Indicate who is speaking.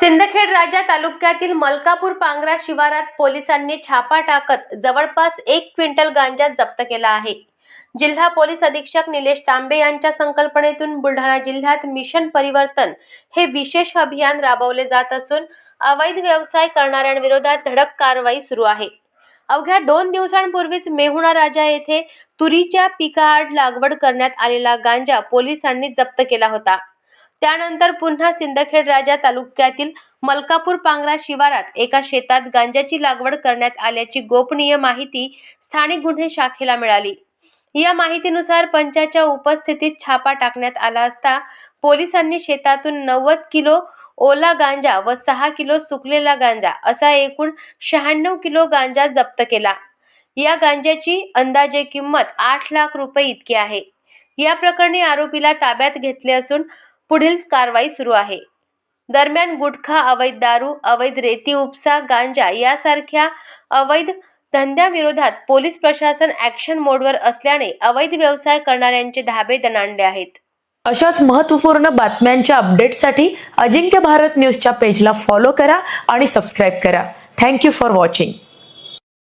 Speaker 1: सिंदखेड राजा तालुक्यातील मलकापूर पांगरा शिवारात पोलिसांनी छापा टाकत जवळपास एक क्विंटल गांजा जप्त केला आहे. जिल्हा पोलीस अधीक्षक निलेश तांबे यांच्या संकल्पनेतून बुलढाणा जिल्ह्यात मिशन परिवर्तन हे विशेष अभियान राबवले जात असून अवैध व्यवसाय करणाऱ्यांविरोधात धडक कारवाई सुरू आहे. अवघ्या दोन दिवसांपूर्वीच मेहुणा राजा येथे तुरीच्या पिकाआड लागवड करण्यात आलेला गांजा पोलिसांनी जप्त केला होता. त्यानंतर पुन्हा सिंदखेड राजा तालुक्यातील मलकापूर पांगरा शिवारात एका शेतात गांजाची लागवड करण्यात आल्याची गोपनीय माहिती स्थानिक गुन्हे शाखेला मिळाली. या माहितीनुसार पंचाच्या उपस्थितीत छापा टाकण्यात आला असता पोलिसांनी शेतातून नव्वद किलो ओला गांजा व सहा किलो सुकलेला गांजा असा एकूण शहाण्णव किलो गांजा जप्त केला. या गांजाची अंदाजे किंमत आठ लाख रुपये इतकी आहे. या प्रकरणी आरोपीला ताब्यात घेतले असून पुढील कारवाई सुरू आहे. दरम्यान गुटखा अवैध दारू अवैध रेती उपसा गांजा यासारख्या अवैध धंद्याविरोधात पोलीस प्रशासन ॲक्शन मोडवर असल्याने अवैध व्यवसाय करणाऱ्यांचे धाबे दणाणले आहेत.
Speaker 2: अशाच महत्त्वपूर्ण बातम्यांच्या अपडेटसाठी अजिंक्य भारत न्यूजच्या पेजला फॉलो करा आणि सबस्क्राईब करा. Thank you for watching.